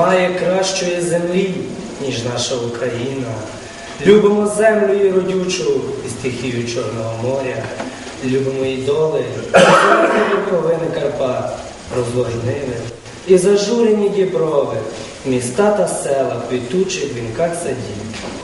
Немає кращої землі, ніж наша Україна. Любимо землю і родючу і стихію Чорного моря. Любимо і доли, і провини Карпат, розлогинили. І зажурені діброви, міста та села, квітучих вінках садів.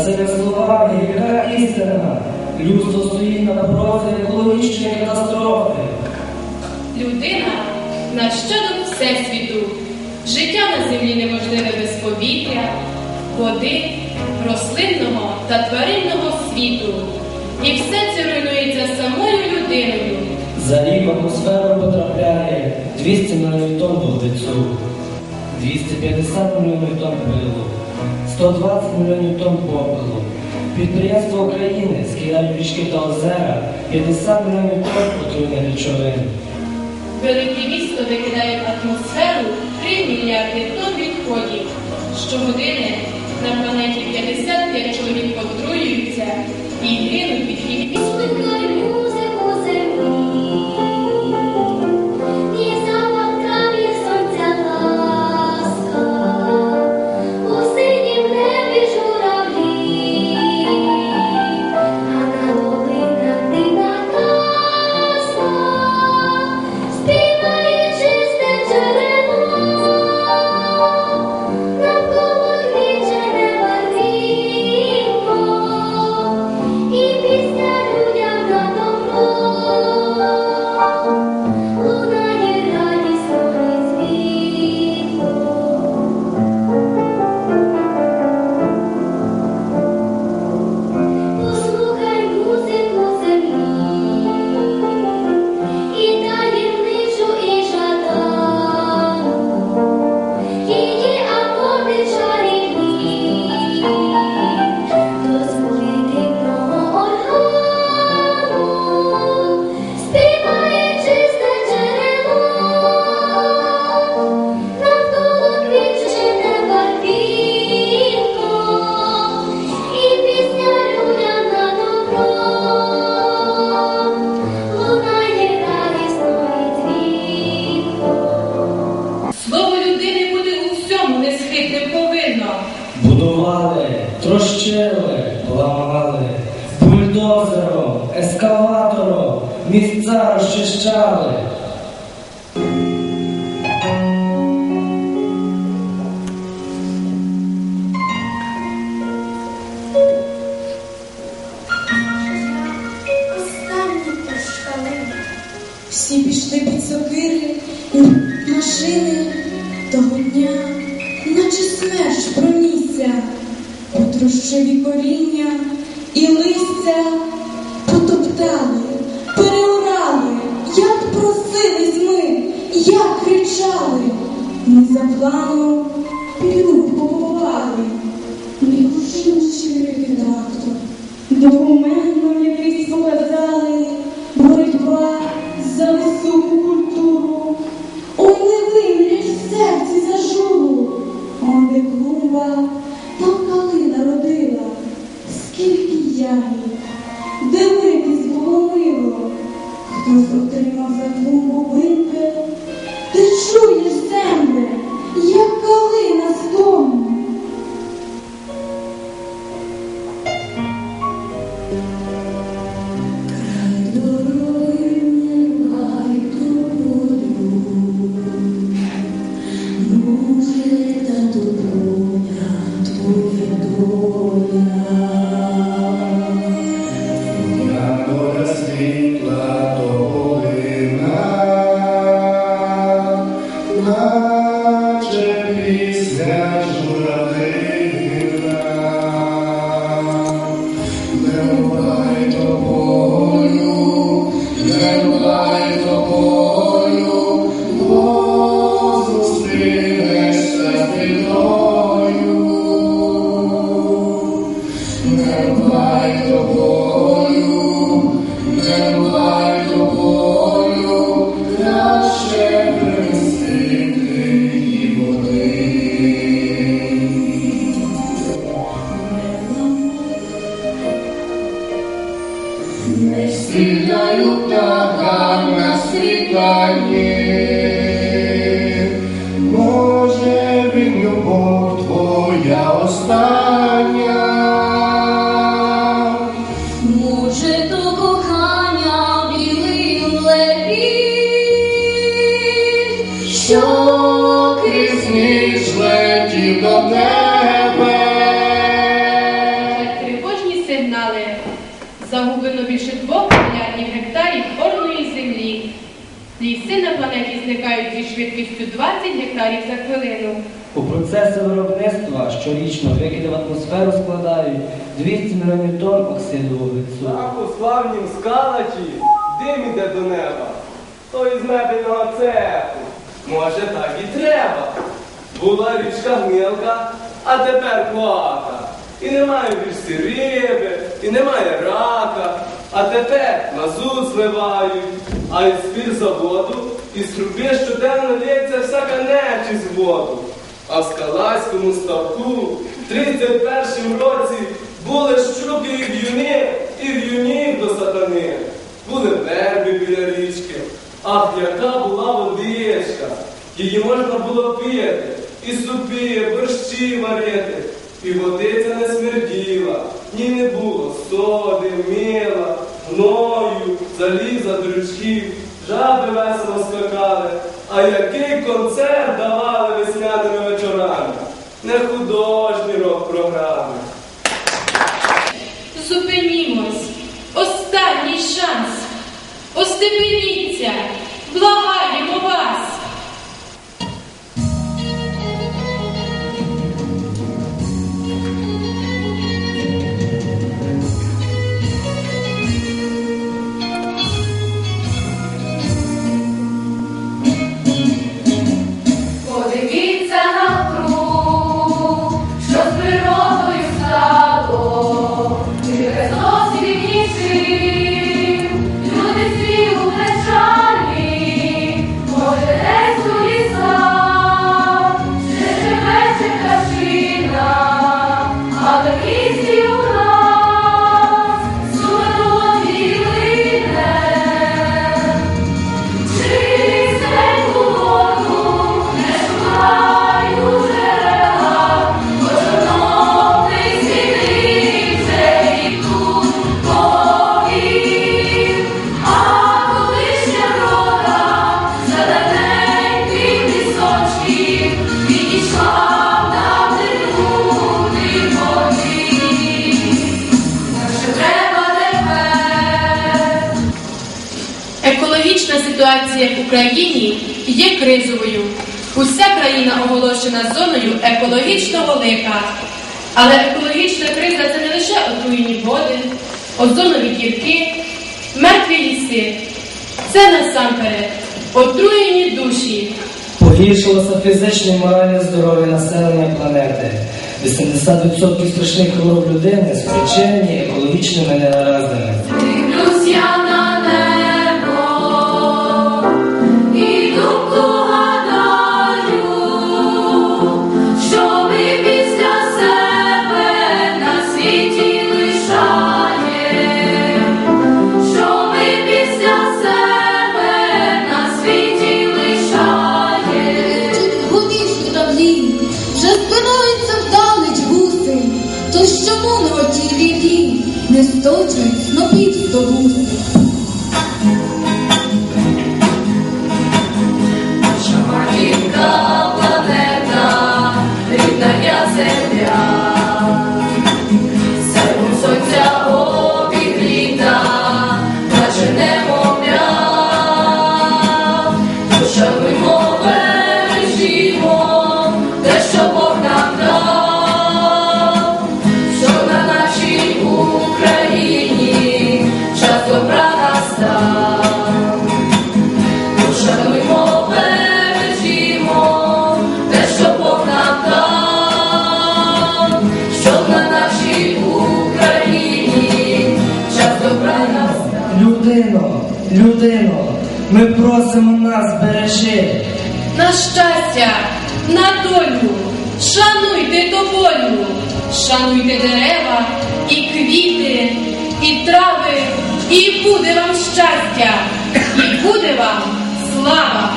За цими словами яка істина. Людство стоїть на порозі екологічної катастрофи. Людина нащадок Всесвіту. Життя на землі неможливе без повітря, води, рослинного та тваринного світу. І все це руйнується самою людиною. За рік в атмосферу потрапляє 200 мільйонів тонн вуглецю, 250 мільйонів тонн пилу, 120 мільйонів тонн попелу. Підприємства України скидають річки та озера 50 мільйонів тонн отруйних речовин. Велике місто викидає в атмосферу 3 мільярди тонн відходів. Щогодини на планеті 55 чоловік отруюються і гинуть від хімії. Всьому несхитним повинно. Будували, трощили, ламали, бульдозером, ескалатором, місця розчищали. Всі пішли під сокири і машини того дня, наче смерч пронісся, потрощиві коріння і листя потоптали, переорали, як просились ми, як кричали. Ми за планом пілюк побували, не кушили щирий трактор. Документом якийсь показали Стріляють птахам на світанні, Ліси зникають зі швидкістю 20 гектарів за хвилину. У процесі виробництва щорічно викиди в атмосферу складають 200 мільйонів тонн оксиду вуглекислу. Так у славнім скалачі дим іде до неба. То із мебельного цеху. Може так і треба. Була річка гнилка, а тепер клака. І немає більше риби, і немає рака. А тепер мазут зливають, а із із труби щоденно лється всяка нечість в воду. А в скалацькому ставку в 31 році були щуки і в'юни, і в'юнів до сатани. Були верби біля річки. Ах, яка була водичка! Її можна було пити, і супи, борщі варити. І водиця не смерділа, ні не було соди, мила, гною, заліза, дрючків, жаби весело скакали. А який концерт давали весняними вечорами? Не художні рок-програми. Зупинімось. Останній шанс. Остепеніться. Благаємо ситуація в Україні є кризовою. Уся країна оголошена зоною екологічно велика. Але екологічна криза це не лише отруєні води, озонові дірки, мертві ліси. Це насамперед отруєні душі. Погіршилося фізичне і моральне здоров'я населення планети. 80% страшних хвороб людини спричинені екологічними негараздами. Людино, ми просимо нас бережи. На щастя, на долю, шануйте доволю, шануйте дерева і квіти, і трави, і буде вам щастя, і буде вам слава.